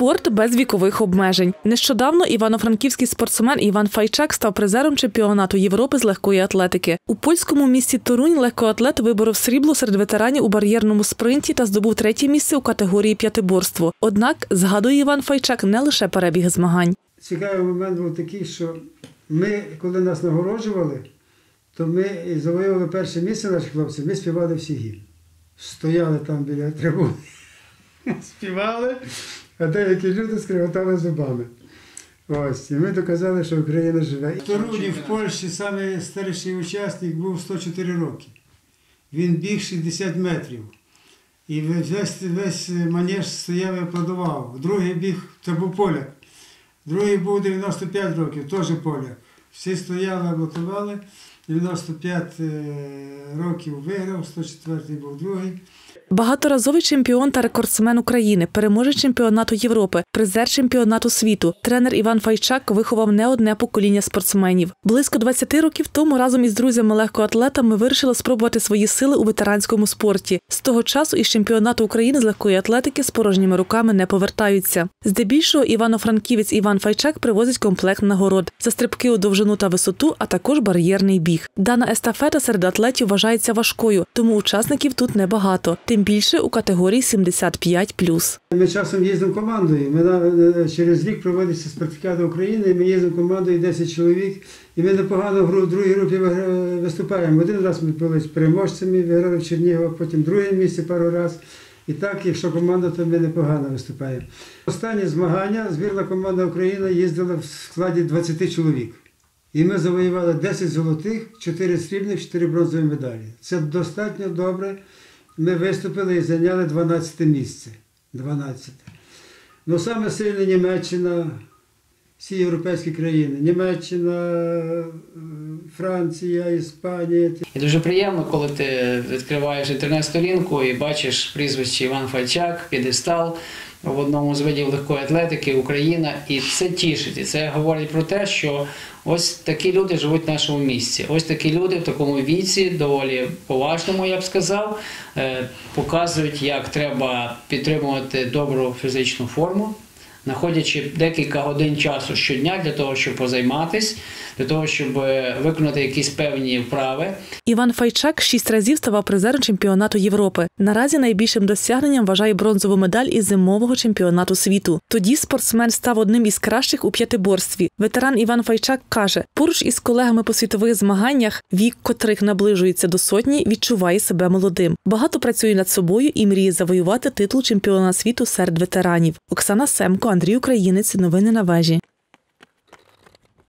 Спорт без вікових обмежень. Нещодавно івано-франківський спортсмен Іван Файчак став призером чемпіонату Європи з легкої атлетики. У польському місті Торунь легкоатлет виборов срібло серед ветеранів у бар'єрному спринті та здобув третє місце у категорії п'ятиборство. Однак, згадує Іван Файчак, не лише перебіг змагань. Цікавий момент був такий, що ми, коли нас нагороджували, то ми завоювали перше місце наші хлопці, ми співали всі гімн. Стояли там біля трибуни, співали, а деякі люди скриготали зубами. Ось, і ми доказали, що Україна живе. В Торуні в Польщі самий старший учасник був 104 роки. Він біг 60 метрів. І весь, весь манеж стояв і аплодував. Другий біг, це був поляк. Другий був 95 років, теж поляк. Всі стояли, аплодували. 95 е, років виграв, 104 був другий. Багаторазовий чемпіон та рекордсмен України, переможець чемпіонату Європи, призер чемпіонату світу. Тренер Іван Файчак виховав не одне покоління спортсменів. Близько 20 років тому разом із друзями легкоатлетами вирішили спробувати свої сили у ветеранському спорті. З того часу із чемпіонату України з легкої атлетики з порожніми руками не повертаються. Здебільшого івано-франківець Іван Файчак привозить комплект нагород за стрибки у довжину та висоту, а також бар'єрний біг. Дана естафета серед атлетів вважається важкою, тому учасників тут небагато. Тим більше у категорії 75+. Ми часом їздимо командою. Ми через рік проводиться спартакіада України, ми їздимо командою 10 чоловік, і ми непогано в другій групі виступаємо. Один раз ми були з переможцями, виграли в Чернігова, потім друге місце пару разів. І так, якщо команда, то ми непогано виступаємо. Останні змагання збірна команда України їздила в складі 20 чоловік. І ми завоювали 10 золотих, 4 срібних, 4 бронзові медалі. Це достатньо добре. Ми виступили і зайняли 12 місце. 12. Ну, саме сильна Німеччина, всі європейські країни. Німеччина, е, Франція, Іспанія. І дуже приємно, коли ти відкриваєш інтернет-сторінку і бачиш прізвище Іван Фальчак, підестал в одному з видів легкої атлетики Україна, і це тішить. І це говорить про те, що ось такі люди живуть в нашому місті. Ось такі люди в такому віці, доволі поважному, я б сказав, е, показують, як треба підтримувати добру фізичну форму. Знаходячи декілька годин часу щодня для того, щоб позайматись, для того, щоб е, виконати якісь певні вправи, Іван Файчак шість разів ставав призером чемпіонату Європи. Наразі найбільшим досягненням вважає бронзову медаль із зимового чемпіонату світу. Тоді спортсмен став одним із кращих у п'ятиборстві. Ветеран Іван Файчак каже, поруч із колегами по світових змаганнях, вік котрих наближується до сотні, відчуває себе молодим. Багато працює над собою і мріє завоювати титул чемпіона світу серед ветеранів. Оксана Семко, Андрій Українець. Новини на вежі.